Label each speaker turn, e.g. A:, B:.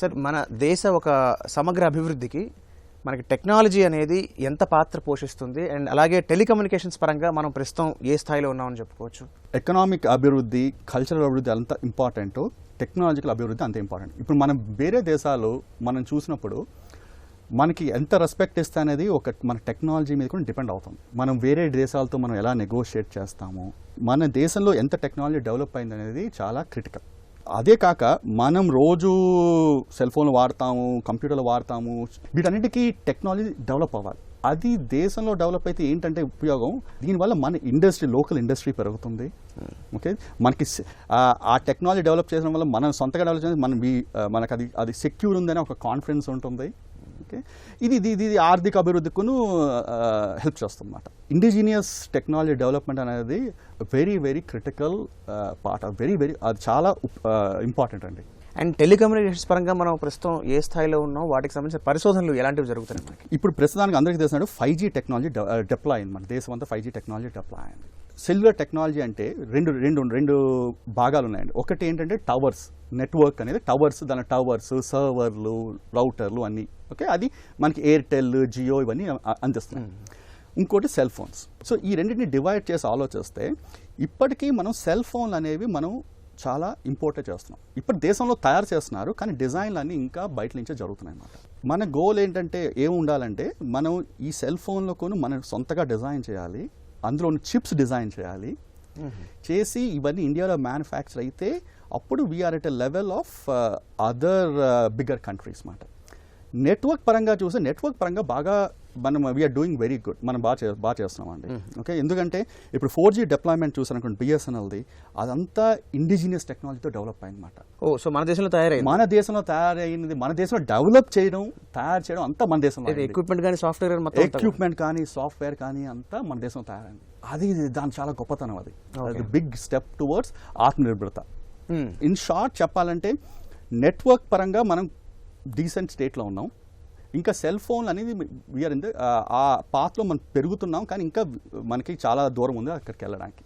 A: Sir మన దేశ ఒక సమగ్ర అభివృద్ధికి మనకి టెక్నాలజీ అనేది ఎంత పాత్ర పోషిస్తుంది? అండ్ అలాగే టెలికమ్యూనికేషన్స్ పరంగా మనం ప్రస్తుతం ఏ స్థాయిలో ఉన్నామని చెప్పుకోవచ్చు?
B: ఎకనామిక్ అభివృద్ధి కల్చరల్ అభివృద్ధి అంత ఇంపార్టెంట్. టెక్నాలజికల్ అభివృద్ధి అంత ఇంపార్టెంట్. ఇప్పుడు మనం వేరే దేశాలు మనం చూసినప్పుడు మనకి ఎంత రెస్పెక్ట్ ఇస్తే అనేది ఒక మన టెక్నాలజీ మీద కూడా డిపెండ్ అవుతుంది మనం వేరే దేశాలతో మనం ఎలా నెగోషియేట్ చేస్తాము? మన దేశంలో ఎంత టెక్నాలజీ డెవలప్ అయింది అనేది చాలా క్రిటికల్. అదే కాక మనం రోజు సెల్ ఫోన్లు వాడతాము కంప్యూటర్లు వాడతాము వీటన్నిటికీ టెక్నాలజీ డెవలప్ అవ్వాలి. అది దేశంలో డెవలప్ అయితే ఏంటంటే ఉపయోగం? దీనివల్ల మన ఇండస్ట్రీ లోకల్ ఇండస్ట్రీ పెరుగుతుంది. ఓకే? మనకి ఆ- టెక్నాలజీ డెవలప్ చేయడం వల్ల మనం సొంతగా డెవలప్ చేయడం మనం మనకు అది అది సెక్యూర్ ఉందని ఒక కాన్ఫిడెన్స్ ఉంటుంది. ఓకే. ఇది ఇది ఇది ఆర్థిక అభివృద్ధికును హెల్ప్ చేస్తుంది అన్నమాట ఇండిజీనియస్ టెక్నాలజీ డెవలప్మెంట్ అనేది very very critical part very very అది చాలా ఇంపార్టెంట్ అండి.
A: అండ్ టెలికమ్యూనికేషన్స్ పరంగా మనం ప్రస్తుతం ఏ స్థాయిలో ఉన్నాం వాటికి సంబంధించిన పరిశోధనలు ఎలాంటివి జరుగుతున్నాయి
B: ఇప్పుడు ప్రస్తుతానికి అందరికీ తెలిసినట్టు ఫైవ్ జీ టెక్నాలజీ డెప్లాయ్ అయింది మన దేశం అంతా ఫైవ్ జీ టెక్నాలజీ డెప్లాయ్ అయింది. సెల్యులర్ టెక్నాలజీ అంటే రెండు రెండు రెండు భాగాలు ఉన్నాయండి ఒకటి ఏంటంటే టవర్స్ నెట్వర్క్ అనేది టవర్స్ దాని టవర్స్ సర్వర్లు రౌటర్లు అన్నీ. ఓకే? అది మనకి ఎయిర్టెల్ జియో ఇవన్నీ అందిస్తున్నాయి. ఇంకోటి సెల్ ఫోన్స్. సో ఈ రెండింటిని డివైడ్ చేసి ఆలోచిస్తే ఇప్పటికీ మనం సెల్ ఫోన్లు అనేవి మనం చాలా ఇంపోర్ట్ చేస్తున్నాం. ఇప్పుడు దేశంలో తయారు చేస్తున్నారు కానీ డిజైన్లు అన్నీ ఇంకా బయట నుంచే జరుగుతున్నాయి అన్నమాట. మన గోల్ ఏంటంటే ఏం ఉండాలంటే మనం ఈ సెల్ ఫోన్లో కొన్ని మనం సొంతగా డిజైన్ చేయాలి. అందులో చిప్స్ డిజైన్ చేయాలి. చేసి ఇవన్నీ ఇండియాలో మ్యానుఫ్యాక్చర్ అయితే అప్పుడు we are at a level of other bigger countries మాట. నెట్వర్క్ పరంగా చూస్తే నెట్వర్క్ పరంగా బాగా మనం వీఆర్ డూయింగ్ వెరీ గుడ్ మనం బాగా చే బాగా చేస్తున్నామండి. ఓకే ఎందుకంటే ఇప్పుడు ఫోర్ జీ డిప్లాయ్మెంట్ చూసారనుకోండి బిఎస్ఎన్ఎల్ది అదంతా ఇండిజినియస్ టెక్నాలజీతో డెవలప్ అయిందన్నమాట.
A: ఓ సో మన దేశంలో తయారైంది.
B: మన దేశంలో తయారైనది మన దేశంలో డెవలప్ చేయడం తయారు చేయడం అంతా మన దేశంలో.
A: ఎక్విప్మెంట్ కానీ సాఫ్ట్వేర్.
B: ఎక్విప్మెంట్ కానీ సాఫ్ట్వేర్ కానీ అంతా మన దేశంలో తయారైంది. అది దాని చాలా గొప్పతనం అది. అది big step towards ఆత్మనిర్భరత. In short చెప్పాలంటే నెట్వర్క్ పరంగా మనం డీసెంట్ స్టేట్లో ఉన్నాం. ఇంకా సెల్ ఫోన్ అనేది వీఆర్ ఇన్ ఆ పాత్లో మనం పెరుగుతున్నాం. కానీ ఇంకా మనకి చాలా దూరం ఉంది అక్కడికి వెళ్ళడానికి.